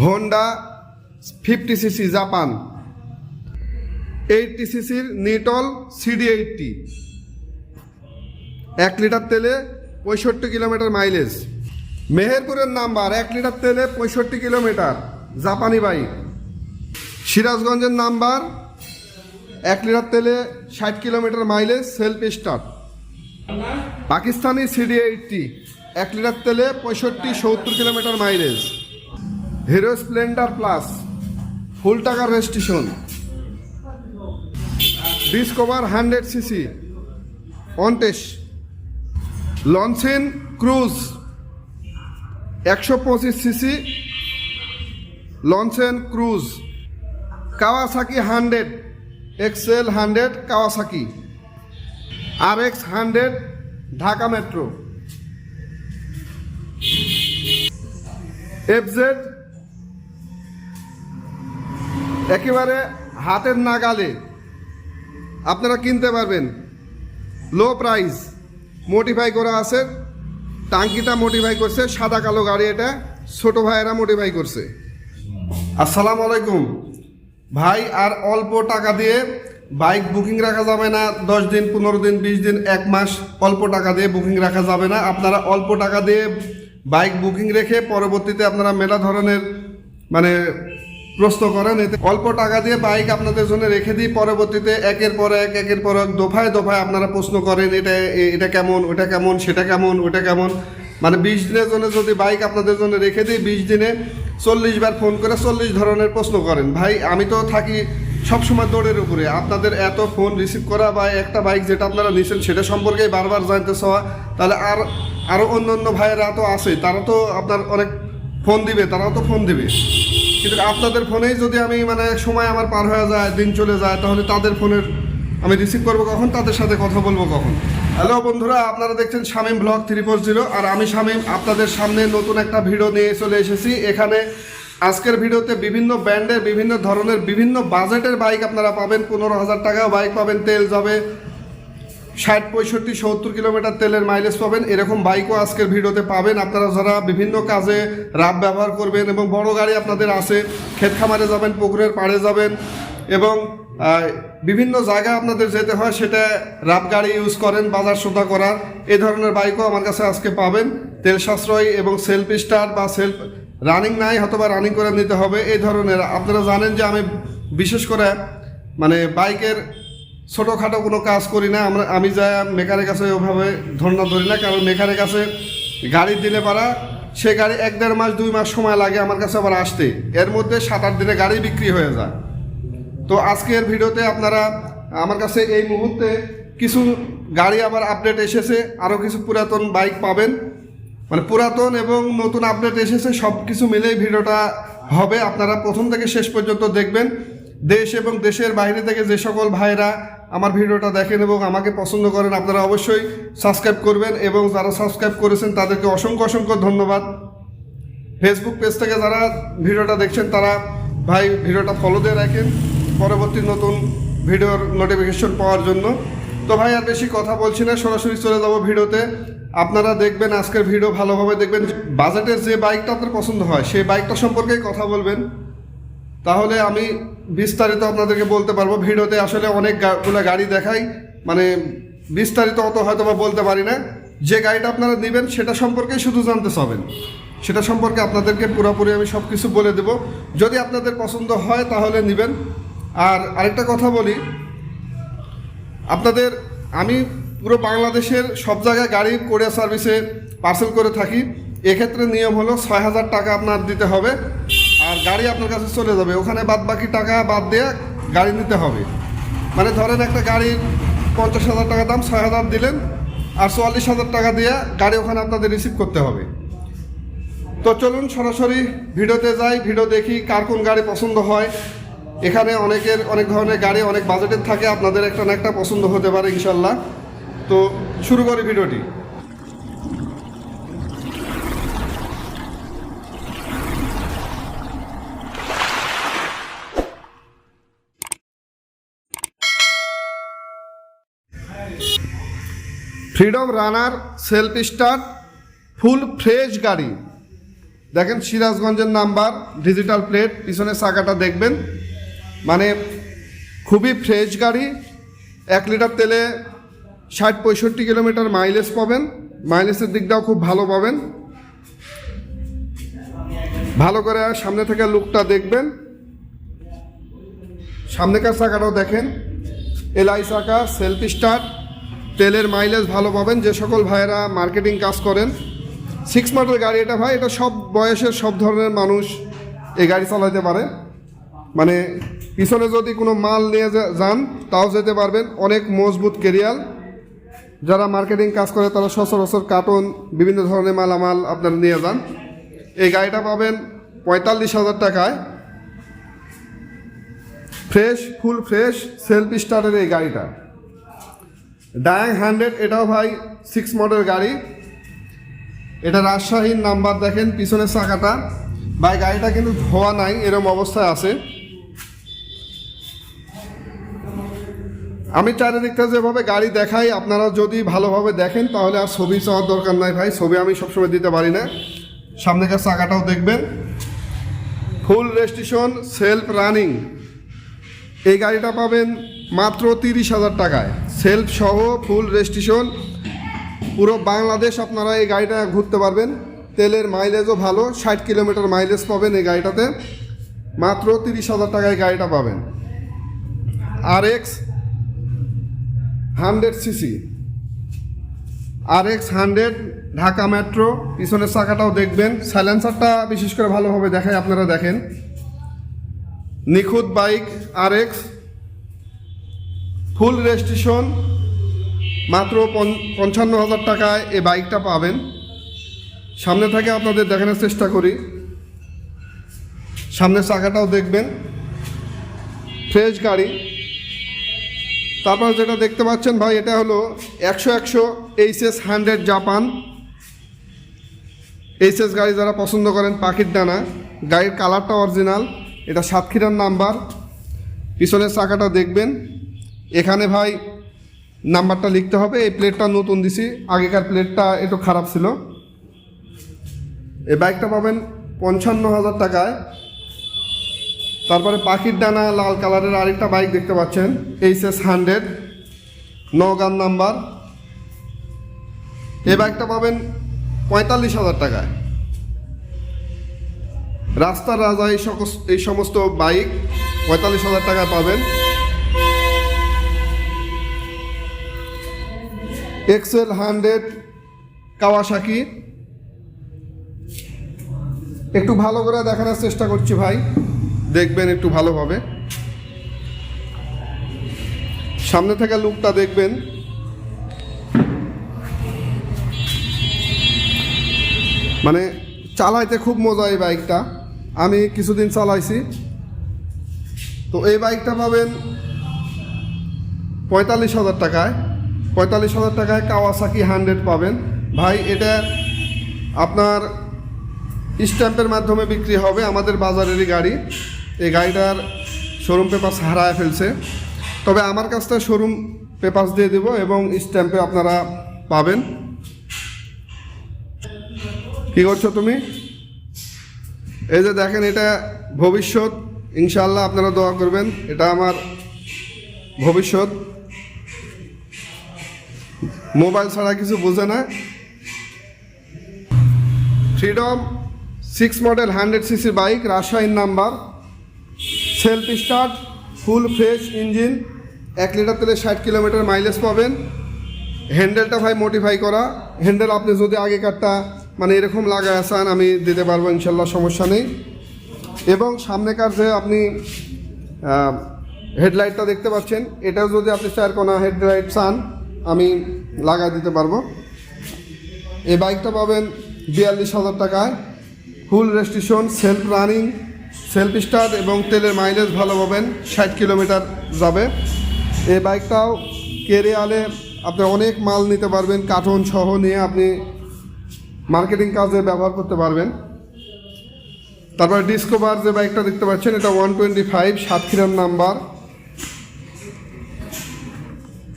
Honda fifty CC Japan eighty সিসির Nitol CD eighty এক litre তেলে পঁয়ষট্টি কিলোমিটার মাইলেজ মেহেরপুরের নাম্বার এক লিটার তেলে পঁয়ষট্টি কিলোমিটার জাপানি বাইক সিরাজগঞ্জের নাম্বার এক লিটার তেলে ষাট kilometre mileage self start Pakistani CD eighty এক লিটার তেলে পঁয়ষট্টি সত্তর kilometre mileage Hero Splendor Plus full টাকার রেজিস্ট্রেশন ডিসকভার হান্ড্রেড সিসি অনটেস লঞ্চেন ক্রুজ একশো পঁচিশ CC লঞ্চেন Cruise Kawasaki hundred Excel hundred Kawasaki R X hundred Dhaka metro FZ একেবারে হাতের নাগালে আপনারা কিনতে পারবেন। লো প্রাইস মোটিফাই করা আছে। টাঙ্কিটা মোটিফাই করছে, সাদা কালো গাড়ি এটা, ছোট ভাইয়েরা মোটিফাই করছে। আসসালামু আলাইকুম। ভাই, আর অল্প টাকা দিয়ে বাইক বুকিং রাখা যাবে না। দশ দিন, পনেরো দিন, বিশ দিন, এক মাস অল্প টাকা দিয়ে বুকিং রাখা যাবে না। আপনারা অল্প টাকা দিয়ে বাইক বুকিং রেখে পরবর্তীতে আপনারা মেলা ধরনের মানে প্রশ্ন করেন, এতে অল্প টাকা দিয়ে বাইক আপনাদের জন্য রেখে দিই। পরবর্তীতে একের পর এক, একের পর এক, দফায় দফায় আপনারা প্রশ্ন করেন, এটা এটা কেমন, ওটা কেমন, সেটা কেমন, ওটা কেমন। মানে বিশ দিনের জন্য যদি বাইক আপনাদের জন্য রেখে দিই, বিশ দিনে চল্লিশ বার ফোন করে চল্লিশ ধরনের প্রশ্ন করেন। ভাই, আমি তো থাকি সবসময় দৌড়ের উপরে। আপনাদের এত ফোন রিসিভ করা বা একটা বাইক যেটা আপনারা নিছেন, সেটা সম্পর্কে বারবার জানতে চাওয়া। তাহলে আর আরও অন্য অন্য ভাইয়েরা তো আছে, তারা তো আপনার অনেক ফোন দিবে, তারাও তো ফোন দিবে। কিন্তু আপনাদের ফোনেই যদি আমি মানে সময় আমার পার হয়ে যায়, দিন চলে যায়, তাহলে তাদের ফোনের আমি রিসিভ করব কখন? তাদের সাথে কথা বলব কখন? হ্যালো বন্ধুরা, আপনারা দেখছেন Shamim blog three four zero, আর আমি শামীম, আপনাদের সামনে নতুন একটা ভিডিও নিয়ে চলে এসেছি। এখানে আজকের ভিডিওতে বিভিন্ন ব্র্যান্ডের, বিভিন্ন ধরনের, বিভিন্ন বাজেটের বাইক আপনারা পাবেন। পনেরো হাজার টাকাও বাইক পাবেন, তেল যাবে ষাট, পঁয়ষট্টি, সত্তর কিলোমিটার তেলের মাইলেজ পাবেন। এরকম বাইকও আজকের ভিডিওতে পাবেন। আপনারা যারা বিভিন্ন কাজে রাব ব্যবহার করবেন এবং বড় গাড়ি আপনাদের আছে ক্ষেত খামারে যাবেন, পুকুরের পাড়ে যাবেন এবং বিভিন্ন জায়গায় আপনাদের যেতে হয়, সেটা রাব গাড়ি ইউজ করেন, বাজার সোদা করার। এই ধরনের বাইকও আমার কাছে আজকে পাবেন। তেল সাশ্রয় এবং সেলফ স্টার বা সেলফ রানিং নাই হয়তো বা রানিং করে নিতে হবে। এই ধরনের, আপনারা জানেন যে আমি বিশেষ করে মানে বাইকের ছোটোখাটো কোনো কাজ করি না, আমরা, আমি যা মেকারের কাছে ওভাবে ধর্ণা ধরি না, কারণ মেকারের কাছে গাড়ি দিলে পারা, সে গাড়ি এক দেড় মাস, দুই মাস সময় লাগে আমার কাছে আবার আসতে। এর মধ্যে সাত আট দিনে গাড়ি বিক্রি হয়ে যায়। তো আজকের ভিডিওতে আপনারা আমার কাছে এই মুহূর্তে কিছু গাড়ি আবার আপডেট এসেছে আরও কিছু পুরাতন বাইক পাবেন। মানে পুরাতন এবং নতুন আপডেট এসেছে, সব কিছু মিলেই ভিডিওটা হবে। আপনারা প্রথম থেকে শেষ পর্যন্ত দেখবেন। দেশ এবং দেশের বাইরে থেকে যে সকল ভাইরা আমার ভিডিওটা দেখেন এবং আমাকে পছন্দ করেন, আপনারা অবশ্যই সাবস্ক্রাইব করবেন এবং যারা সাবস্ক্রাইব করেছেন তাদেরকে অসংখ্য অসংখ্য ধন্যবাদ। ফেসবুক পেজ থেকে যারা ভিডিওটা দেখছেন, তারা ভাই ভিডিওটা ফলো দিয়ে রাখেন পরবর্তী নতুন ভিডিওর নোটিফিকেশন পাওয়ার জন্য। তো ভাই আর বেশি কথা বলছি না, সরাসরি চলে যাব ভিডিওতে। আপনারা দেখবেন আজকের ভিডিও ভালোভাবে দেখবেন। বাজেটের যে বাইকটা আপনার পছন্দ হয়, সেই বাইকটা সম্পর্কেই কথা বলবেন। তাহলে আমি বিস্তারিত আপনাদেরকে বলতে পারব। ভিডিওতে আসলে অনেকগুলো গাড়ি দেখাই। মানে বিস্তারিত অত হয়তো বা বলতে পারি না। যে গাড়িটা আপনারা নেবেন, সেটা সম্পর্কেই শুধু জানতে চাবেন। সেটা সম্পর্কে আপনাদেরকে পুরোপুরি আমি সব কিছু বলে দেব। যদি আপনাদের পছন্দ হয়, তাহলে নেবেন। আর আরেকটা কথা বলি। আপনাদের, আমি পুরো বাংলাদেশের সব জায়গায় গাড়ি কোরিয়ার সার্ভিসে পার্সেল করে থাকি। এক্ষেত্রে নিয়ম হলো ছয় হাজার টাকা আপনার দিতে হবে। গাড়ি আপনার কাছে চলে যাবে, ওখানে বাদ বাকি টাকা বাদ দিয়ে গাড়ি নিতে হবে। মানে ধরেন একটা গাড়ির পঞ্চাশ হাজার টাকা দাম, ছয় হাজার দিলেন, আর চুয়াল্লিশ হাজার টাকা দিয়ে গাড়ি ওখানে আপনাদের রিসিভ করতে হবে। তো চলুন সরাসরি ভিডিওতে যাই, ভিডিও দেখি কার কোন গাড়ি পছন্দ হয়। এখানে অনেকের অনেক ধরনের গাড়ি, অনেক বাজেটের থাকে, আপনাদের একটা না একটা পছন্দ হতে পারে ইনশাল্লাহ তো শুরু করি ভিডিওটি। Freedom runner, self start, full fresh গাড়ি। দেখেন সিরাজগঞ্জের নাম্বার, ডিজিটাল প্লেট, পিছনের চাকাটা দেখবেন। মানে খুবই ফ্রেশ গাড়ি, এক লিটার তেলে ষাট পঁয়ষট্টি কিলোমিটার মাইলেজ পাবেন। মাইলেজের দিকটাও খুব ভালো পাবেন। ভালো করে সামনে থেকে লুকটা দেখবেন। সামনেকার চাকাটাও দেখেন। এলআই চাকা সেলফ স্টার্ট তেলের মাইলেজ ভালো পাবেন, যে সকল ভাইয়েরা মার্কেটিং কাজ করেন। সিক্স মডেল গাড়ি এটা ভাই, এটা সব বয়সের, সব ধরনের মানুষ এই গাড়ি চালাতে পারে। মানে পিছনে যদি কোনো মাল নিয়ে যান, তাও যেতে পারবেন। অনেক মজবুত কেরিয়াল যারা মার্কেটিং কাজ করে, তারা সচরাচর কার্টন বিভিন্ন ধরনের মালামাল আপনারা নিয়ে যান। এই গাড়িটা পাবেন পঁয়তাল্লিশ হাজার টাকায়। ফ্রেশ ফুল ফ্রেশ সেলফ স্টার্টের এই গাড়িটা। ডায়াং হান্ড্রেড এটাও ভাই সিক্স মডেল গাড়ি। এটা রাজশাহীর নাম্বার দেখেন পিছনের চাকাটা। ভাই, গাড়িটা কিন্তু ধোয়া নাই এরকম অবস্থায় আছে। আমি চারিদিকটা যেভাবে গাড়ি দেখাই, আপনারা যদি ভালোভাবে দেখেন, তাহলে আর ছবি চাওয়ার দরকার নাই ভাই। ছবি আমি সবসময় দিতে পারি না। সামনেকার চাকাটাও দেখবেন। ফুল রেজিস্ট্রেশন সেলফ রানিং এই গাড়িটা পাবেন মাত্র তিরিশ হাজার টাকায়। সেলফ সহ ফুল রেজিস্ট্রেশন। পুরো বাংলাদেশ আপনারা এই গাড়িটা ঘুরতে পারবেন। তেলের মাইলেজও ভালো, ষাট কিলোমিটার মাইলেজ পাবেন এই গাড়িটাতে। মাত্র তিরিশ হাজার টাকায় গাড়িটা পাবেন। R X hundred CC. R X hundred Dhaka metro. পিছনের চাকাটাও দেখবেন। সাইলেন্সারটা বিশেষ করে ভালোভাবে দেখায়, আপনারা দেখেন। নিখুঁত bike R X full registration মাত্র পঞ্চ- পঞ্চান্ন হাজার টাকায় এই বাইকটা পাবেন। সামনে থেকে আপনাদের দেখানোর চেষ্টা করি। সামনের চাকাটাও দেখবেন। ফ্রেশ গাড়ি। তারপর যেটা দেখতে পাচ্ছেন ভাই, এটা হলো একশো একশো এইচএস হান্ড্রেড জাপান। এইচএস গাড়ি যারা পছন্দ করেন, পাখির ডানা। গাড়ির কালারটা অরিজিনাল। এটা সাতক্ষীরার নাম্বার। পিছনের চাকাটা দেখবেন। এখানে ভাই নাম্বারটা লিখতে হবে, এই প্লেটটা নতুন দিছি, আগেকার প্লেটটা একটু খারাপ ছিল। এই বাইকটা পাবেন পঞ্চান্ন হাজার টাকায়। তারপরে পাখির ডানা লাল কালারের আরেকটা বাইক দেখতে পাচ্ছেন এইচ এস হান্ড্রেড নগান নাম্বার। এই বাইকটা পাবেন পঁয়তাল্লিশ হাজার টাকায়। রাস্তার রাজা এই এই সমস্ত বাইক পঁয়তাল্লিশ হাজার টাকায় পাবেন। Excel hundred Kawasaki. একটু ভালো করে দেখানোর চেষ্টা করছি ভাই। দেখবেন একটু ভালোভাবে সামনে থেকে লুকটা দেখবেন। মানে চালাইতে খুব মজা এই বাইকটা। আমি কিছুদিন চালাইছি। তো এই বাইকটা পাবেন পঁয়তাল্লিশ হাজার টাকায়। পঁয়তাল্লিশ হাজার টাকায় কাওয়াসাকি হান্ড্রেড পাবেন। ভাই, এটা আপনার স্ট্যাম্পের মাধ্যমে বিক্রি হবে আমাদের বাজারেরই গাড়ি। এই গাড়িটার শোরুম পেপার হারায় ফেলছে। তবে আমার কাছ থেকে শোরুম পেপার দিয়ে দেব এবং স্ট্যাম্পে আপনারা পাবেন। কি করছ তুমি? এই যে দেখেন, এটা ভবিষ্যৎ। ইনশাল্লাহ আপনারা দোয়া করবেন। এটা আমার ভবিষ্যৎ। মোবাইল ছাড়া কিছু বোঝে না। Freedom six model hundred CC bike রাজশাহীর number self start full fresh engine এক লিটার তেলে ষাট কিলোমিটার মাইলেজ পাবেন। হ্যান্ডেলটা ভাই মডিফাই করা। হ্যান্ডেল আপনি যদি আগেকারটা মানে এরকম লাগায় চান আমি দিতে পারব, ইনশাল্লাহ সমস্যা নেই। এবং সামনেকার যে আপনি হেডলাইটটা দেখতে পাচ্ছেন, এটাও যদি আপনি চার কোনা হেডলাইট চান আমি লাগাই দিতে পারব। এই বাইকটা পাবেন বিয়াল্লিশ হাজার টাকায়। Full registration self running self start এবং তেলের মাইলেজ ভালো পাবেন, ষাট কিলোমিটার যাবে। এই বাইকটাও কেরিয়ালে আপনি অনেক মাল নিতে পারবেন, কার্টন সহ নিয়ে আপনি মার্কেটিং কাজে ব্যবহার করতে পারবেন। তারপরে ডিসকোভার যে বাইকটা দেখতে পাচ্ছেন, এটা ওয়ান টোয়েন্টি ফাইভ সাতক্ষীরার নাম্বার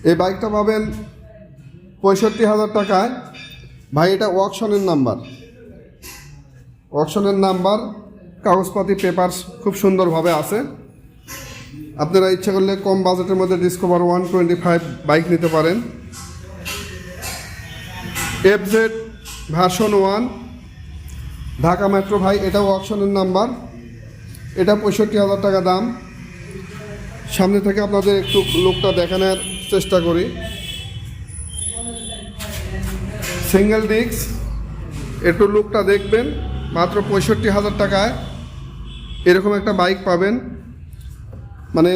এই বাইকটা পাবেন পঁয়ষট্টি হাজার টাকায়। ভাই, এটা ওয়াকশনের নাম্বার। অপশনের নাম্বার, কাগজপাতি পেপারস খুব সুন্দরভাবে আছে। আপনারা ইচ্ছা করলে কম বাজেটের মধ্যে Discover one twenty five bike নিতে পারেন। FZ version one Dhaka metro ভাই, এটাও অপশনের নাম্বার। এটা পঁয়ষট্টি হাজার টাকা দাম। সামনে থেকে আপনাদের একটু লোকটা দেখানোর চেষ্টা করি। সিঙ্গেল ডিস্ক একটু লুকটা দেখবেন, মাত্র পঁয়ষট্টি হাজার টাকায়। এরকম একটা বাইক পাবেন। মানে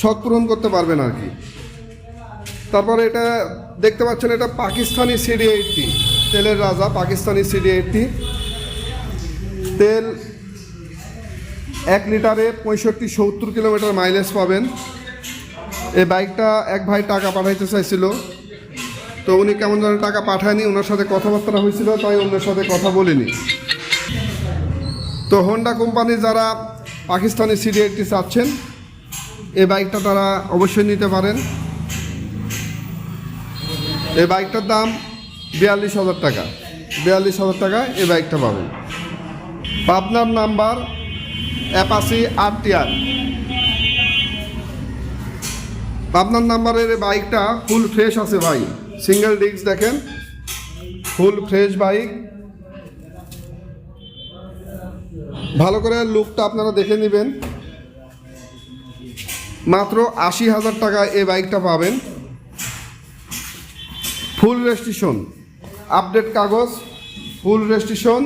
শখ পূরণ করতে পারবেন আর কি। তারপরে এটা দেখতে পাচ্ছেন, এটা পাকিস্তানি সিডি এইটটি তেলের রাজা, পাকিস্তানি সিডি এইটটি তেল এক লিটারে পঁয়ষট্টি সত্তর কিলোমিটার মাইলেজ পাবেন। এই বাইকটা এক ভাই টাকা পাঠাইতে চাইছিল। তো উনি কেমন যেন টাকা পাঠায়নি, ওনার সাথে কথাবার্তা হয়েছিল, তাই ওনার সাথে কথা বলিনি। তো হোন্ডা কোম্পানি যারা পাকিস্তানি সিডি এইটটি চাচ্ছেন, এই বাইকটা তারা অবশ্যই নিতে পারেন। এই বাইকটার দাম বিয়াল্লিশ হাজার টাকা। বিয়াল্লিশ হাজার টাকা এই বাইকটা পাবেন। পাবনার নাম্বার অ্যাপাসি আর। টিআর পাবনার নাম্বারের বাইকটা ফুল ফ্রেশ আছে ভাই। সিঙ্গেল ডিস্ক দেখেন। ফুল ফ্রেশ বাইক ভালো করে লুকটা আপনারা দেখে নেবেন। মাত্র আশি হাজার টাকা এই বাইকটা পাবেন। ফুল রেজিস্ট্রেশন আপডেট কাগজ ফুল রেজিস্ট্রেশন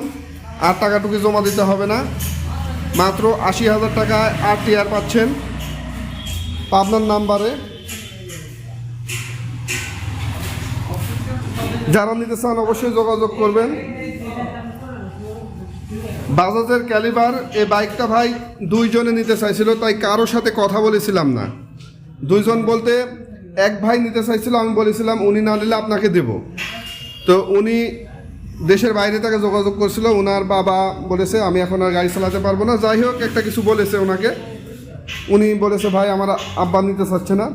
আর টাকাটুকু জমা দিতে হবে না। মাত্র আশি হাজার টাকায় আর টিআর পাচ্ছেন। পাবনার নাম্বারে। যারা নিতে চান অবশ্যই যোগাযোগ করবেন। বাজাজের ক্যালিবার এই বাইকটা ভাই দুইজনে নিতে চাইছিল, তাই কারও সাথে কথা বলেছিলাম না। দুইজন বলতে এক ভাই নিতে চাইছিল, আমি বলেছিলাম, উনি না নিলে আপনাকে দেব। তো উনি দেশের বাইরে তাকে যোগাযোগ করছিল ওনার বাবা বলেছে, আমি এখন আর গাড়ি চালাতে পারব না। যাই হোক, একটা কিছু বলেছে ওনাকে। উনি বলেছে, ভাই, আমার আব্বা নিতে চাচ্ছে না।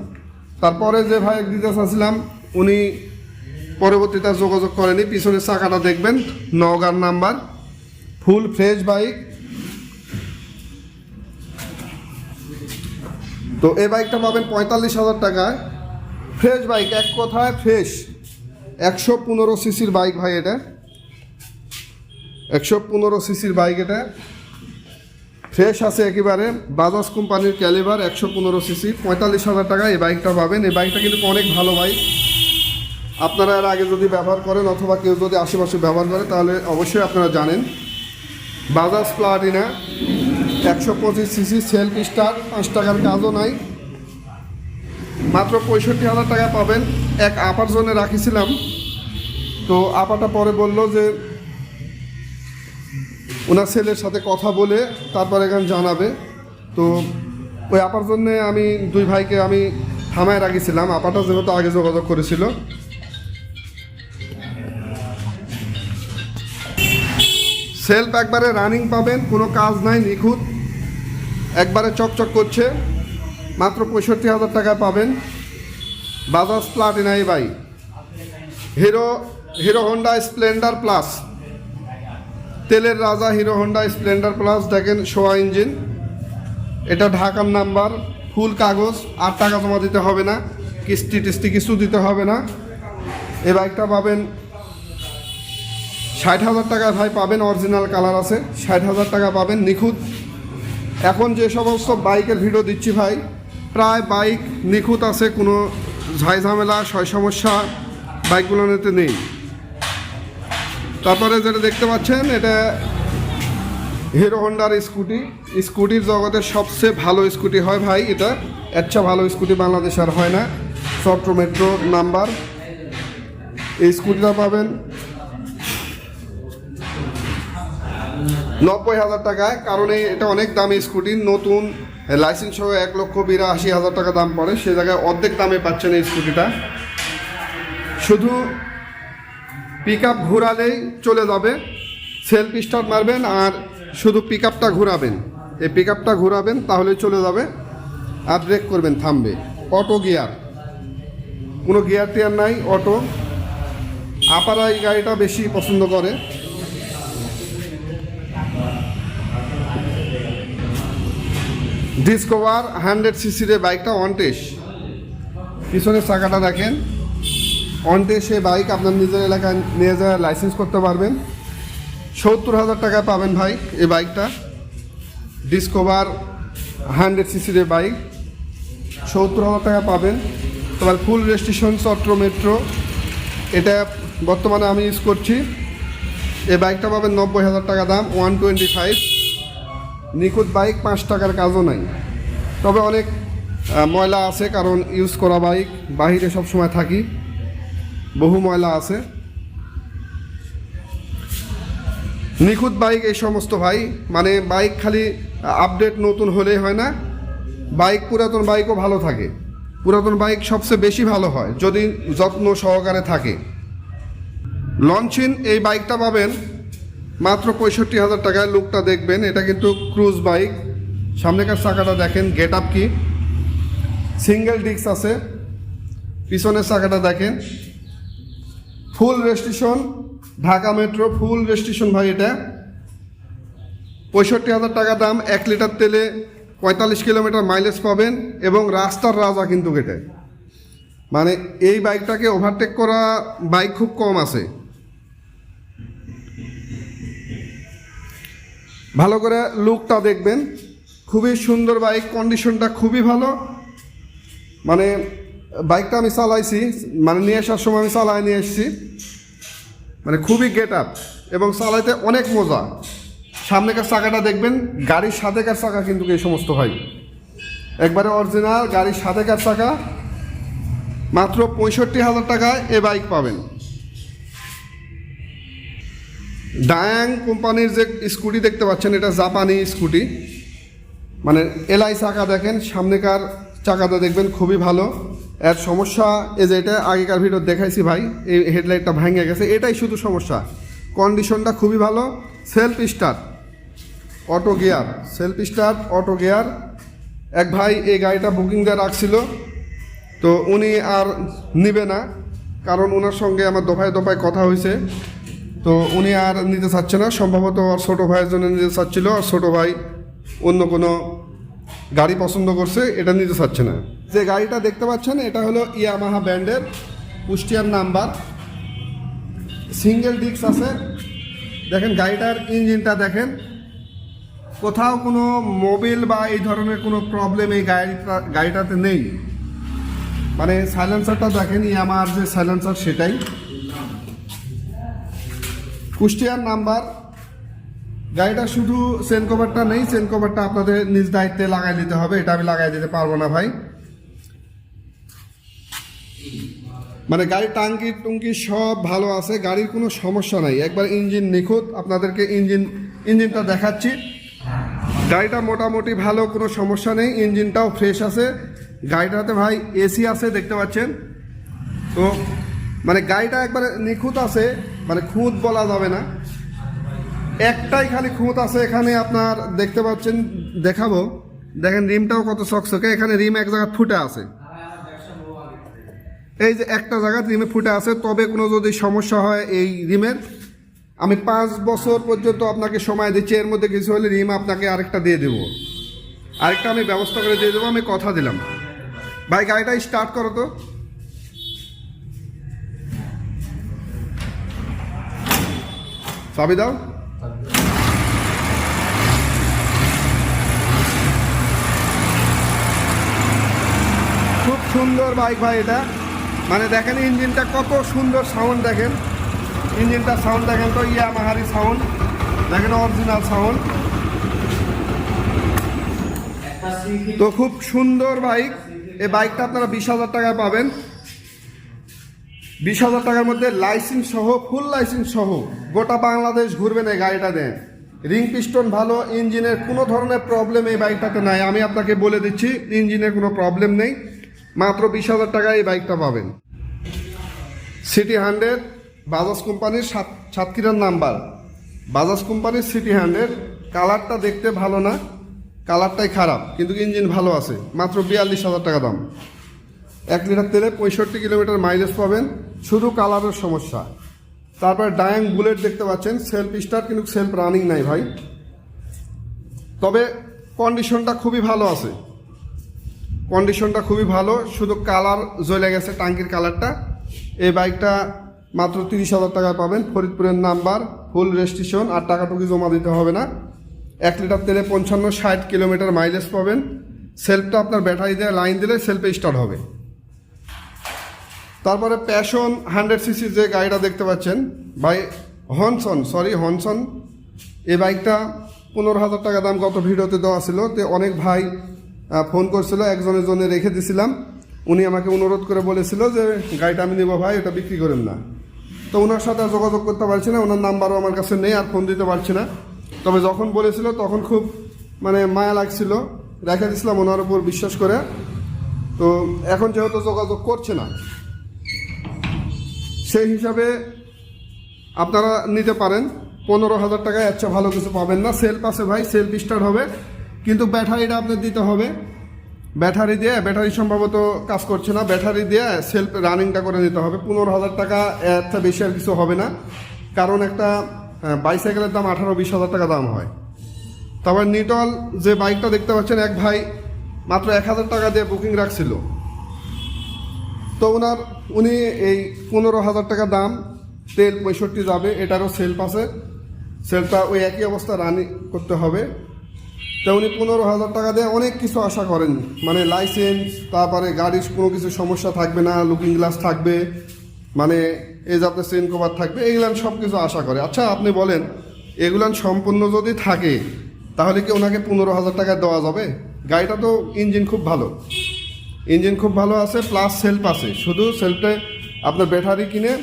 তারপরে যে ভাই দিতে চাচ্ছিলাম, উনি পরবর্তীতে যোগাযোগ করেনি। পিছনের চাকাটা দেখবেন, নওগাঁর নাম্বার। Full fresh bike. তো এই বাইকটা পাবেন পঁয়তাল্লিশ হাজার টাকায়। ফ্রেশ বাইক, এক কথায় ফ্রেশ। একশো পনেরো সিসির বাইক ভাই এটা। একশো পনেরো সিসির বাইক এটা। ফ্রেশ আছে একেবারে। বাজাজ কোম্পানির ক্যালিবার একশো পনেরো সিসি। পঁয়তাল্লিশ হাজার টাকা এই বাইকটা পাবেন। এই বাইকটা কিন্তু অনেক ভালো বাইক। আপনারা এর আগে যদি ব্যবহার করেন অথবা কেউ যদি আশেপাশে ব্যবহার করে, তাহলে অবশ্যই আপনারা জানেন। বাজাজ প্লাটিনা, একশো পঁচিশ সিসি, সেলফ স্টার, পাঁচ টাকার কাজও নাই। মাত্র পঁয়ষট্টি হাজার টাকা পাবেন। এক আপার জন্য রাখিছিলাম। তো আপাটা পরে বলল যে, ওনার ছেলের সাথে কথা বলে তারপর এখানে জানাবে। তো ওই আপার জন্যে আমি দুই ভাইকে আমি থামায় রাখিছিলাম। আপাটা যেহেতু আগে যোগাযোগ করেছিল। সেলফ একবারে রানিং পাবেন, কোনো কাজ নাই, নিখুঁত। একবারে চকচক করছে, মাত্র পঁয়ষট্টি হাজার টাকায় পাবেন। বাজাজ প্লাটিনা এই bike Hero Hero Honda Splendor Plus তেলের রাজা হিরো হন্ডা স্প্লেন্ডার প্লাস দেখেন সোয়া ইঞ্জিন এটা ঢাকার নাম্বার, ফুল কাগজ আর টাকা জমা দিতে হবে না, কিস্তি টিস্তি কিছু দিতে হবে না। এই বাইকটা পাবেন ষাট হাজার টাকা ভাই পাবেন অরিজিনাল কালার আছে। ষাট হাজার টাকা পাবেন, নিখুঁত। এখন যে সমস্ত বাইকের ভিডিও দিচ্ছি ভাই, প্রায় বাইক নিখুঁত আছে, কোনো ঝামেলা ছয় সমস্যা বাইকগুলোতে নেই। তারপরে যেটা দেখতে পাচ্ছেন, এটা হিরো হন্ডার স্কুটি। স্কুটির জগতের সবচেয়ে ভালো স্কুটি হয় ভাই এটা। আচ্ছা ভালো স্কুটি বাংলাদেশ আর হয় না। সফট মেট্রো নাম্বার। এই স্কুটিটা পাবেন নব্বই হাজার টাকায়, কারণ এটা অনেক দামি স্কুটি, নতুন লাইসেন্স সহ এক লক্ষ বিরাশি হাজার টাকা দাম পড়ে, সে জায়গায় অর্ধেক দামে পাচ্ছেন এই স্কুটিটা। শুধু পিক আপ ঘোরালেই চলে যাবে সেলফ স্টার্ট মারবেন আর শুধু পিক আপটা ঘোরাবেন। এই পিক আপটা ঘোরাবেন তাহলে চলে যাবে, আর ব্রেক করবেন, থামবে। অটো গিয়ার কোনো গিয়ার টিয়ার নাই, অটো। আপারা এই গাড়িটা বেশি পছন্দ করে। ডিসকভার হান্ড্রেড সিসির বাইকটা অনটেস পিছনের চাকাটা দেখেন। অনটেস বাইক আপনার নিজের এলাকায় নিয়ে যায় লাইসেন্স করতে পারবেন। সত্তর হাজার টাকা পাবেন ভাই এই বাইকটা। ডিসকভার হান্ড্রেড সিসির বাইক। সত্তর হাজার টাকা পাবেন। তোমার ফুল রেজিস্ট্রেশন চট্র মেট্রো এটা বর্তমানে আমি ইউজ করছি। এই বাইকটা পাবেন নব্বই হাজার টাকা দাম ওয়ান টোয়েন্টি ফাইভ নিখুঁত বাইক, পাঁচ টাকার কাজও নাই। তবে অনেক ময়লা আছে কারণ ইউজ করা বাইক, বাহিরে সব সময় থাকি। বহু ময়লা আছে। নিখুঁত বাইক এই সমস্ত ভাই মানে বাইক খালি আপডেট নতুন হলেই হয় না। বাইক, পুরাতন বাইকও ভালো থাকে। পুরাতন বাইক সবচেয়ে বেশি ভালো হয়, যদি যত্ন সহকারে থাকে। লঞ্চিন এই বাইকটা পাবেন মাত্র পঁয়ষট্টি হাজার টাকায় লুকটা দেখবেন, এটা কিন্তু ক্রুজ বাইক সামনেকার চাকাটা দেখেন গেট আপ কি সিঙ্গেল ডিস্ক আছে। পিছনের চাকাটা দেখেন। Full registration Dhaka metro full registration ভাই এটা। পঁয়ষট্টি হাজার টাকা দাম, এক লিটার তেলে পঁয়তাল্লিশ কিলোমিটার মাইলেজ পাবেন এবং রাস্তার রাজা কিন্তু এটা মানে এই বাইকটাকে ওভারটেক করা বাইক খুব কম আছে। ভালো করে লুকটা দেখবেন। খুবই সুন্দর বাইক কন্ডিশনটা খুবই ভালো। মানে বাইকটা আমি চালাইছি মানে নিয়ে আসার সময় আমি চালাই নিয়ে এসেছি। মানে খুবই গেট আপ এবং চালাইতে অনেক মজা। সামনেকার চাকাটা দেখবেন, গাড়ির সাথেকার চাকা কিন্তু এই সমস্ত হয় একবারে অরিজিনাল গাড়ির সাথেকার চাকা। মাত্র পঁয়ষট্টি হাজার টাকায় এ বাইক পাবেন। ডায়াং কোম্পানির যে স্কুটি দেখতে পাচ্ছেন, এটা জাপানি স্কুটি। মানে এলআই চাকা দেখেন, সামনেকার চাকাটা দেখবেন খুবই ভালো। এর সমস্যা এই যে এটা আগেকার ভিডিও দেখাইছি ভাই, এই হেডলাইটটা ভেঙে গেছে, এটাই শুধু সমস্যা। কন্ডিশনটা খুবই ভালো self start auto gear self start auto gear এক ভাই এই গাড়িটা বুকিং দিয়ে রাখছিল, তো উনি আর নিবে না, কারণ ওনার সঙ্গে আমার দফায় দফায় কথা হয়েছে। তো উনি আর নিতে চাচ্ছে না। সম্ভবত ওর ছোটো ভাইয়ের জন্য নিতে চাচ্ছিল। আর ছোটো ভাই অন্য কোনো গাড়ি পছন্দ করছে, এটা নিতে চাচ্ছে না। যে গাড়িটা দেখতে পাচ্ছেন, এটা হলো ইয়ামাহা ব্র্যান্ডের কুষ্টিয়ার নাম্বার। সিঙ্গেল ডিস্ক আছে। দেখেন, গাড়িটার ইঞ্জিনটা দেখেন। কোথাও কোনো মোবিল বা এই ধরনের কোনো প্রবলেম এই গাড়িটা, গাড়িটাতে নেই। মানে সাইলেন্সারটা দেখেন ইয়ামার যে সাইলেন্সার সেটাই। কুষ্টিয়ার নাম্বার। গাড়িটা শুধু চেন কভারটা নেই চেন কভারটা আপনাদের নিজ দায়িত্বে লাগাই দিতে হবে, এটা আমি লাগাই দিতে পারব না ভাই। মানে গাড়ির টাঙ্কি টুঙ্কি সব ভালো আছে, গাড়ির কোনো সমস্যা নাই। একবার ইঞ্জিন নিখুঁত, আপনাদেরকে ইঞ্জিন, ইঞ্জিনটা দেখাচ্ছি। গাড়িটা মোটামুটি ভালো, কোনো সমস্যা নেই, ইঞ্জিনটাও ফ্রেশ আছে। গাড়িটাতে ভাই এসি আছে, দেখতে পাচ্ছেন। তো মানে গাড়িটা একবারে নিখুঁত আছে মানে খুঁত বলা যাবে না। একটাই খালি খুঁত আছে এখানে আপনার দেখতে পাচ্ছেন, দেখাবো। দেখেন, রিমটাও কত চকচকে এখানে রিম এক জায়গায় ফুটে আছে। এই যে একটা জায়গা রিমে ফুটে আছে, তবে কোনো যদি সমস্যা হয় এই রিমের, আমি পাঁচ বছর পর্যন্ত আপনাকে সময় দিচ্ছি, এর মধ্যে কিছু হলে রিম আপনাকে আরেকটা দিয়ে দেবো। আরেকটা আমি ব্যবস্থা করে দিয়ে দেবো, আমি কথা দিলাম। ভাই, গাড়িটা স্টার্ট করো তো। চাবি দাও খুব সুন্দর বাইক ভাই এটা। মানে দেখেন ইঞ্জিনটা কত সুন্দর সাউন্ড দেখেন। ইঞ্জিনটার সাউন্ড দেখেন তো, ইয়ামাহারি সাউন্ড দেখেন অরিজিনাল সাউন্ড তো খুব সুন্দর বাইক। এই বাইকটা আপনারা বিশ হাজার টাকায় পাবেন। বিশ হাজার টাকার মধ্যে লাইসেন্স সহ, ফুল লাইসেন্স সহ গোটা বাংলাদেশ ঘুরবেন এই গাড়িটা দেন। রিং পিস্টন ভালো, ইঞ্জিনের কোনো ধরনের প্রবলেম এই বাইকটাতে নাই। আমি আপনাকে বলে দিচ্ছি, ইঞ্জিনের কোনো প্রবলেম নেই। মাত্র বিশ হাজার টাকায় এই বাইকটা পাবেন। সিটি হান্ড্রেড বাজাজ কোম্পানির সাত, সাতক্ষীরার নাম্বার। বাজাজ কোম্পানির সিটি হান্ড্রেড কালারটা দেখতে ভালো না কালারটাই খারাপ, কিন্তু ইঞ্জিন ভালো আছে। মাত্র বিয়াল্লিশ হাজার টাকা দাম। এক লিটার তেলে পঁয়ষট্টি কিলোমিটার মাইলেজ পাবেন। শুধু কালারের সমস্যা। তারপর ডায়াং বুলেট দেখতে পাচ্ছেন। সেলফ স্টার্ট কিন্তু সেলফ রানিং নাই ভাই। তবে কন্ডিশনটা খুবই ভালো আছে। কন্ডিশনটা খুবই ভালো। শুধু কালার জ্বলে গেছে টাঙ্কির কালারটা এই বাইকটা মাত্র তিরিশ হাজার টাকায় পাবেন। ফরিদপুরের নাম্বার ফুল রেজিস্ট্রেশন আর টাকাটুকু জমা দিতে হবে না। এক লিটার তেলে পঞ্চান্ন ষাট কিলোমিটার মাইলেজ পাবেন। সেলফটা আপনার ব্যাটারি দিয়ে লাইন দিলে সেলফে স্টার্ট হবে। তারপরে প্যাশন হান্ড্রেড সিসি যে গাড়িটা দেখতে পাচ্ছেন বাই হনসন সরি হনসন। এই বাইকটা পনেরো হাজার টাকা দাম, গত ভিডিওতে দেওয়া ছিল। তো অনেক ভাই ফোন করছিল, একজনের জন্য রেখে দিছিলাম। উনি আমাকে অনুরোধ করে বলেছিল যে, গাড়িটা আমি নেব ভাই, এটা বিক্রি করেন না। তো ওনার সাথে যোগাযোগ করতে পারছি না ওনার নাম্বারও আমার কাছে নেই, আর ফোন দিতে পারছি না। তবে যখন বলেছিল, তখন খুব মানে মায়া লাগছিল। রেখে দিছিলাম ওনার উপর বিশ্বাস করে। তো এখন যেহেতু যোগাযোগ করছে না সেই হিসাবে আপনারা নিতে পারেন। পনেরো হাজার টাকায় আচ্ছা ভালো কিছু পাবেন না। সেলফ আছে ভাই সেলফ স্টার্ট হবে। কিন্তু ব্যাটারিটা আপনার দিতে হবে। ব্যাটারি দিয়ে, ব্যাটারি সম্ভবত কাজ করছে না। ব্যাটারি দিয়ে সেলফ রানিংটা করে নিতে হবে। পনেরো হাজার টাকা থেকে বেশি আর কিছু হবে না। কারণ একটা বাইসাইকেলের দাম আঠারো, বিশ হাজার টাকা দাম হয়। তারপর নিটল যে বাইকটা দেখতে পাচ্ছেন, এক ভাই মাত্র এক হাজার টাকা দিয়ে বুকিং রাখছিল। তো ওনার, উনি এই পনেরো হাজার টাকা দাম, তেল পঁয়ষট্টি যাবে, এটারও সেলফ আছে সেলটা ওই একই অবস্থা রানি করতে হবে। তো উনি পনেরো হাজার টাকা দিয়ে অনেক কিছু আশা করেন। মানে লাইসেন্স তারপরে গাড়ির কোনো কিছু সমস্যা থাকবে না লুকিং গ্লাস থাকবে মানে এই যে আপনার চেন কভার থাকবে এইগুলান সব কিছু আশা করে। আচ্ছা আপনি বলেন এগুলান সম্পূর্ণ যদি থাকে, তাহলে কি ওনাকে পনেরো হাজার টাকা দেওয়া যাবে? গাড়িটা তো ইঞ্জিন খুব ভালো। ইঞ্জিন খুব ভালো আছে প্লাস সেলফ আছে। শুধু সেলফে আপনার ব্যাটারি কিনে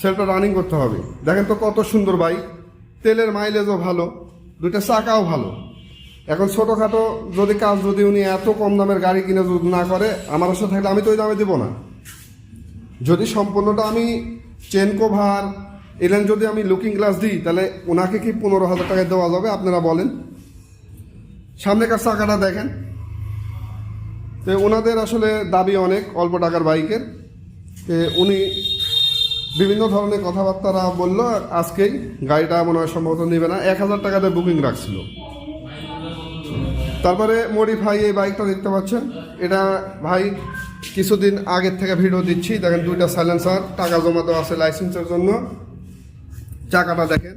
সেলফটা রানিং করতে হবে। দেখেন তো কত সুন্দর বাইক তেলের মাইলেজও ভালো, দুইটা চাকাও ভালো। এখন ছোটোখাটো যদি কাজ যদি উনি এত কম দামের গাড়ি কিনে যদি না করে, আমার সাথে থাকলে আমি তো ওই দামে দেবো না। যদি সম্পূর্ণটা আমি চেন কোভার এলেন যদি আমি লুকিং গ্লাস দিই, তাহলে ওনাকে কি পনেরো হাজার টাকায় দেওয়া যাবে, আপনারা বলেন। সামনেকার চাকাটা দেখেন। তো ওনাদের আসলে দাবি অনেক, অল্প টাকার বাইকের। তো উনি বিভিন্ন ধরনের কথাবার্তারা বলল, আজকেই গাড়িটা মনে হয় সম্ভবত নেবে না। এক হাজার টাকাতে বুকিং রাখছিল। তারপরে মডিফাই এই বাইকটা দেখতে পাচ্ছেন। এটা ভাই কিছুদিন আগের থেকে ভিডিও দিচ্ছি। দেখেন দুইটা সাইলেন্সার টাকা জমা দেওয়া আছে লাইসেন্সের জন্য। চাকাটা দেখেন।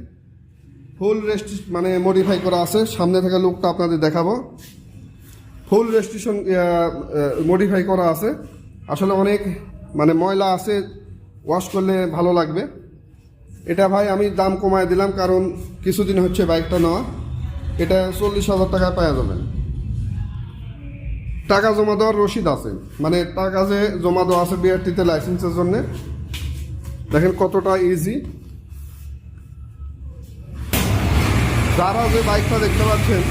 ফুল রেস্ট মানে মডিফাই করা আছে। সামনে থেকে লুকটা আপনাদের দেখাবো। ফুল রেজিস্ট্রেশন মডিফাই করা আছে। আসলে অনেক মানে ময়লা আছে ওয়াশ করলে ভালো লাগবে। এটা ভাই আমি দাম কমায় দিলাম, কারণ কিছুদিন হচ্ছে বাইকটা নেওয়া। এটা চল্লিশ হাজার টাকায় পাওয়া যাবেন টাকা জমা দেওয়ার রসিদ আছে। মানে টাকা যে জমা দেওয়া আছে বিআরটিতে লাইসেন্সের জন্য। দেখেন কতটা ইজি যারা যে বাইকটা দেখতে পাচ্ছেন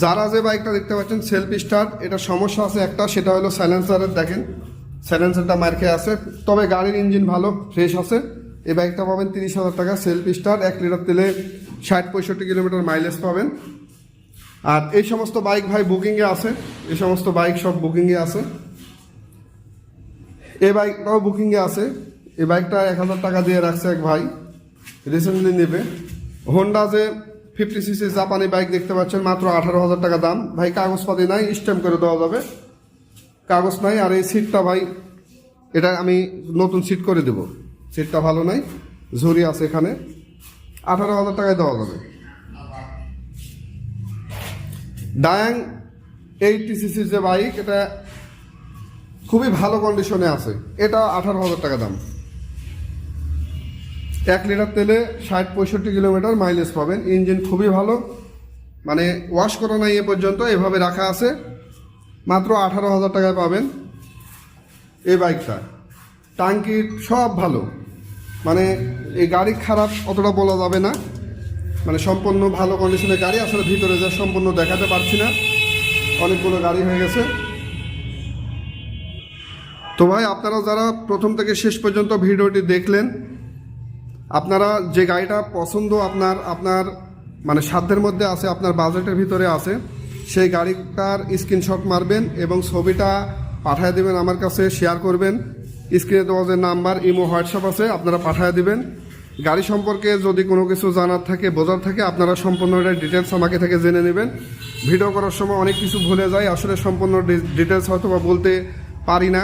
যারা যে বাইকটা দেখতে পাচ্ছেন সেলফ স্টার্ট এটা সমস্যা আছে একটা, সেটা হলো সাইলেন্সারের দেখেন। সাইলেন্সারটা মার খেয়ে আছে। তবে গাড়ির ইঞ্জিন ভালো ফ্রেশ আছে। এই বাইকটা পাবেন তিরিশ হাজার টাকা সেলফ স্টার্ট এক লিটার তেলে ষাট পঁয়ষট্টি কিলোমিটার মাইলেজ পাবেন। আর এই সমস্ত বাইক ভাই বুকিংয়ে আছে। এই সমস্ত বাইক সব বুকিংয়ে আছে। এই বাইকটাও বুকিংয়ে আছে। এই বাইকটা এক হাজার টাকা দিয়ে রাখছে এক ভাই। রিসেন্টলি নেবে। হোন্ডা যে ফিফটি সিসি জাপানি বাইক দেখতে পাচ্ছেন, মাত্র আঠারো হাজার টাকা দাম। ভাই, কাগজপাতি নাই স্ট্যাম্প করে দেওয়া যাবে। কাগজ নাই, আর এই সিটটা ভাই, এটা আমি নতুন সিট করে দেব। সিটটা ভালো নাই ঝুরি আছে এখানে। আঠারো হাজার টাকায় দেওয়া যাবে। ডায়াং এইটটি সিসির যে বাইক, এটা খুবই ভালো কন্ডিশনে আছে। এটা আঠারো হাজার টাকা দাম। এক লিটার তেলে ষাট পঁয়ষট্টি কিলোমিটার মাইলেজ পাবেন। ইঞ্জিন খুবই ভালো। মানে ওয়াশ করা নাই এ পর্যন্ত, এভাবে রাখা আছে। মাত্র আঠারো হাজার টাকায় পাবেন এই বাইকটা টাঙ্কি সব ভালো। মানে এই গাড়ি খারাপ অতটা বলা যাবে না। মানে সম্পূর্ণ ভালো কন্ডিশনের গাড়ি, আসলে ভিতরে যা সম্পূর্ণ দেখাতে পারছি না। অনেকগুলো গাড়ি হয়ে গেছে। তো ভাই, আপনারা যারা প্রথম থেকে শেষ পর্যন্ত ভিডিওটি দেখলেন আপনারা যে গাড়িটা পছন্দ আপনার আপনার মানে সাধ্যের মধ্যে আছে, আপনার বাজেটের ভিতরে আছে, সেই গাড়িটার স্ক্রিনশট মারবেন এবং ছবিটা পাঠিয়ে দেবেন আমার কাছে শেয়ার করবেন। স্ক্রিনে দেওয়া যে নাম্বার ইমো হোয়াটসঅ্যাপ আছে, আপনারা পাঠিয়ে দিবেন। গাড়ি সম্পর্কে যদি কোনো কিছু জানার থাকে, বোঝার থাকে, আপনারা সম্পূর্ণ ডিটেলস আমাকে থেকে জেনে নেবেন। ভিডিও করার সময় অনেক কিছু ভুলে যায় আসলে সম্পূর্ণ ডিটেলস হয়তো বা বলতে পারি না।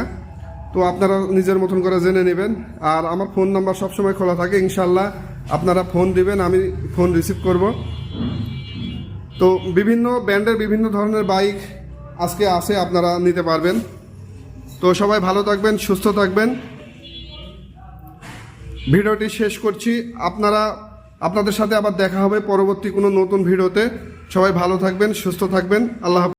তো আপনারা নিজের মতন করে জেনে নেবেন। আর আমার ফোন নাম্বার সবসময় খোলা থাকে ইনশাল্লাহ আপনারা ফোন দিবেন, আমি ফোন রিসিভ করব। তো বিভিন্ন ব্র্যান্ডের বিভিন্ন ধরনের বাইক আজকে আসে আপনারা নিতে পারবেন। তো সবাই ভালো থাকবেন, সুস্থ থাকবেন। ভিডিওটি শেষ করছি। আপনারা, আপনাদের সাথে আবার দেখা হবে পরবর্তী কোনো নতুন ভিডিওতে। সবাই ভালো থাকবেন, সুস্থ থাকবেন। আল্লাহ।